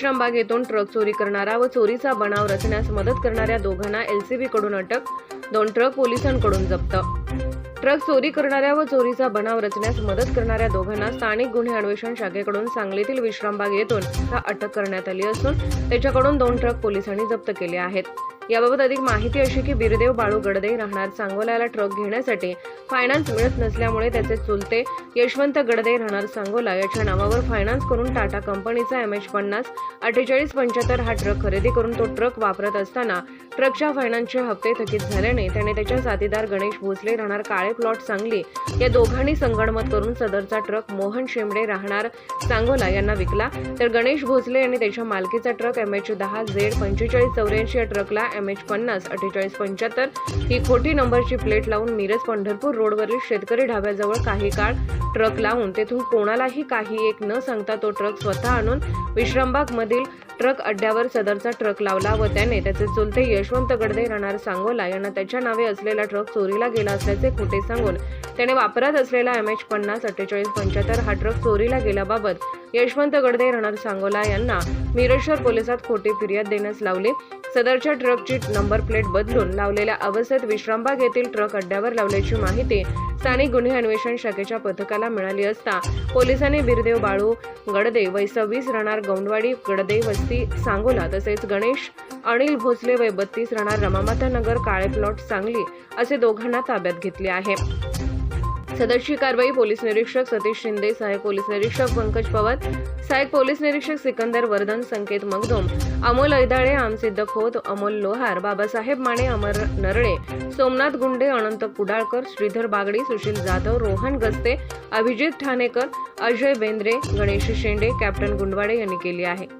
विश्रामबाग येथून ट्रक चोरी करणारा व चोरीचा बनाव रचण्यास मदत करणाऱ्या दोघांना एलसीबी कडून अटक दोन ट्रक पोलिसांकडून जप्त. ट्रक चोरी करणाऱ्या व चोरीचा बनाव रचण्यास मदत करणाऱ्या दोघांना स्थानिक गुन्हे अन्वेषण शाखेकडून सांगलीतील विश्रामबाग येथून अटक करण्यात आली असून त्याच्याकडून दोन ट्रक पोलिसांनी जप्त केले आहेत. याबाबत अधिक माहिती अशी की बिरदेव बाळू गडदे राहणार सांगोल्याला ट्रक घेण्यासाठी फायनान्स मिळत नसल्यामुळे त्याचे चुलते यशवंत गडदे राहणार सांगोला. याच्या नावावर फायनान्स करून टाटा कंपनीचा एम एच पन्नास अठ्ठेचाळीस पंच्याहत्तर हा ट्रक खरेदी करून तो ट्रक वापरत असताना ट्रकच्या फायनान्सचे हप्ते थकीत झाल्याने त्याने त्याच्या साथीदार गणेश भोसले राहणार काळे प्लॉट सांगली या दोघांनी संगणमत करून सदरचा ट्रक मोहन शेंबडे राहणार सांगोला यांना विकला. तर गणेश भोसले यांनी त्याच्या मालकीचा ट्रक एम एच दहा झेड पंचेचाळीस चौऱ्याऐंशी या ट्रकला एम एच पन्नास अठ्ठेचाळीस पंच्याहत्तर ही खोटी नंबरची प्लेट लावून मिरज पंढरपूर रोडवरील शेतकरी ढाब्याजवळ काही काळ ट्रक लावून तेथून कोणालाही काही एक न सांगता तो ट्रक स्वतः आणून विश्रामबागमधील ट्रक अड्ड्यावर सदरचा ट्रक लावला व त्याने त्याचे चुलते यशवंत गडदे राहणार सांगोला यांना त्याच्या नावे असलेला ट्रक चोरीला गेला असल्याचे खोटे सांगून त्याने वापरात असलेला एम एच पन्नास अठ्ठेचाळीस पंच्याहत्तर हा ट्रक चोरीला गेल्याबाबत यशवंत गडदे राहणार सांगोला यांना मिरेश्वर पोलिसात खोटी फिर्याद देण्यास लावली. सदरच्या ट्रकची नंबर प्लेट बदलून लावलेल्या अवस्थेत विश्रामबाग येथील ट्रक अड्ड्यावर लावल्याची माहिती स्थानिक गुन्हे अन्वेषण शाखेच्या पथकाला मिळाली असता पोलिसांनी बिरदेव बाळू गडदे वय सव्वीस राहणार गौंडवाडी गडदे वस्ती सांगोला तसेच गणेश अनिल भोसले वय बत्तीस राहणार रमामाता नगर काळे प्लॉट सांगली असे दोघांना ताब्यात घेतले आहे. सदरची कारवाई पोलीस निरीक्षक सतीश शिंदे सहाय्यक पोलीस निरीक्षक पंकज पवार सहाय्यक पोलीस निरीक्षक सिकंदर वर्धन संकेत मगदोम अमोल ऐदाळे आमसिद्ध खोत अमोल लोहार बाबासाहेब माने अमर नरळे सोमनाथ गुंडे अनंत कुडाळकर श्रीधर बागडी सुशील जाधव रोहन गस्ते अभिजित ठाणेकर अजय बेंद्रे गणेश शेंडे कॅप्टन गुंडवाडे यांनी केली आहे.